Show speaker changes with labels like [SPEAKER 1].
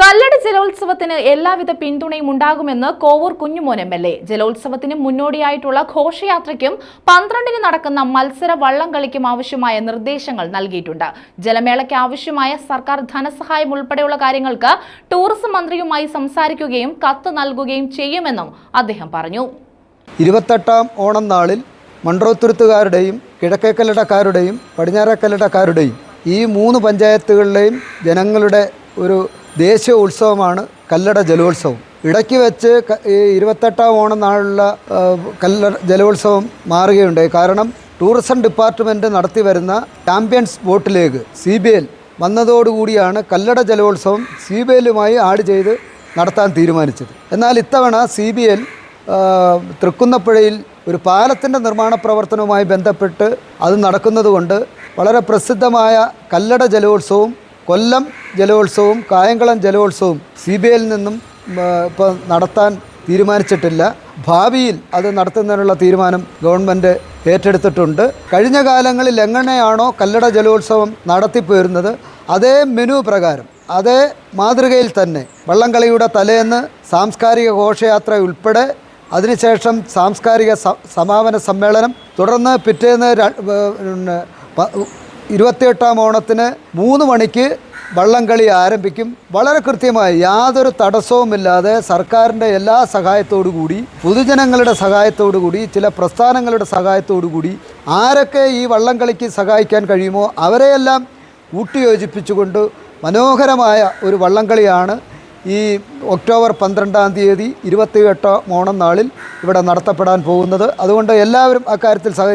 [SPEAKER 1] കല്ലട ജലോത്സവത്തിന് എല്ലാവിധ പിന്തുണയും ഉണ്ടാകുമെന്ന് Kovoor Kunjumon M L A. ജലോത്സവത്തിന് മുന്നോടിയായിട്ടുള്ള ഘോഷയാത്രയ്ക്കും പന്ത്രണ്ടിന് നടക്കുന്ന മത്സര വള്ളംകളിക്കും ആവശ്യമായ നിർദ്ദേശങ്ങൾ നൽകിയിട്ടുണ്ട്. ജലമേളയ്ക്ക് ആവശ്യമായ സർക്കാർ ധനസഹായം ഉൾപ്പെടെയുള്ള കാര്യങ്ങൾക്ക് ടൂറിസം മന്ത്രിയുമായി സംസാരിക്കുകയും കത്ത് നൽകുകയും ചെയ്യുമെന്നും അദ്ദേഹം പറഞ്ഞു.
[SPEAKER 2] ഇരുപത്തെട്ടാം ഓണം നാളിൽ മൺട്രോത്തുരുത്തുകാരുടെയും കിഴക്കേക്കല്ലടക്കാരുടെയും പടിഞ്ഞാറക്കല്ലടക്കാരുടെയും ഈ മൂന്ന് പഞ്ചായത്തുകളിലെയും ജനങ്ങളുടെ ഒരു ദേശീയ ഉത്സവമാണ് കല്ലട ജലോത്സവം. ഇടയ്ക്ക് വെച്ച് ഈ ഇരുപത്തെട്ടാം ഓണം നാളുള്ള കല്ലട ജലോത്സവം മാറുകയുണ്ടായി. കാരണം ടൂറിസം ഡിപ്പാർട്ട്മെന്റ് നടത്തി വരുന്ന champions boat league C B L വന്നതോടുകൂടിയാണ് Kallada ജലോത്സവം സി ബി എല്ലുമായി ആഡ് ചെയ്ത് നടത്താൻ തീരുമാനിച്ചത്. എന്നാൽ ഇത്തവണ സി ബി എൽ തൃക്കുന്നപ്പുഴയിൽ ഒരു പാലത്തിന്റെ നിർമ്മാണ പ്രവർത്തനവുമായി ബന്ധപ്പെട്ട് അത് നടക്കുന്നതുകൊണ്ട് വളരെ പ്രസിദ്ധമായ കല്ലട ജലോത്സവവും കൊല്ലം ജലോത്സവവും കായംകുളം ജലോത്സവവും സി ബി ഐയിൽ നിന്നും ഇപ്പോൾ നടത്താൻ തീരുമാനിച്ചിട്ടില്ല. ഭാവിയിൽ അത് നടത്തുന്നതിനുള്ള തീരുമാനം ഗവൺമെന്റ് ഏറ്റെടുത്തിട്ടുണ്ട്. കഴിഞ്ഞ കാലങ്ങളിൽ എങ്ങനെയാണോ കല്ലട ജലോത്സവം നടത്തിപ്പോരുന്നത് അതേ മെനു പ്രകാരം അതേ മാതൃകയിൽ തന്നെ വള്ളംകളിയുടെ തലേന്ന് സാംസ്കാരിക ഘോഷയാത്ര ഉൾപ്പെടെ അതിനുശേഷം സാംസ്കാരിക സമാപന സമ്മേളനം തുടർന്ന് പിറ്റേന്ന് ഇരുപത്തിയെട്ടാം ഓണത്തിന് മൂന്ന് മണിക്ക് വള്ളംകളി ആരംഭിക്കും. വളരെ കൃത്യമായി യാതൊരു തടസ്സവുമില്ലാതെ സർക്കാരിന്റെ എല്ലാ സഹായത്തോടു കൂടി പൊതുജനങ്ങളുടെ സഹായത്തോടു കൂടി ചില പ്രസ്ഥാനങ്ങളുടെ സഹായത്തോടു കൂടി ആരൊക്കെ ഈ വള്ളംകളിക്ക് സഹായിക്കാൻ കഴിയുമോ അവരെയെല്ലാം കൂട്ടിയോജിപ്പിച്ചുകൊണ്ട് മനോഹരമായ ഒരു വള്ളംകളിയാണ് ഈ ഒക്ടോബർ പന്ത്രണ്ടാം തീയതി ഇരുപത്തിയെട്ടാം ഓണം നാളിൽ ഇവിടെ നടത്തപ്പെടാൻ പോകുന്നത്. അതുകൊണ്ട് എല്ലാവരും അക്കാര്യത്തിൽ സഹകരിക്കും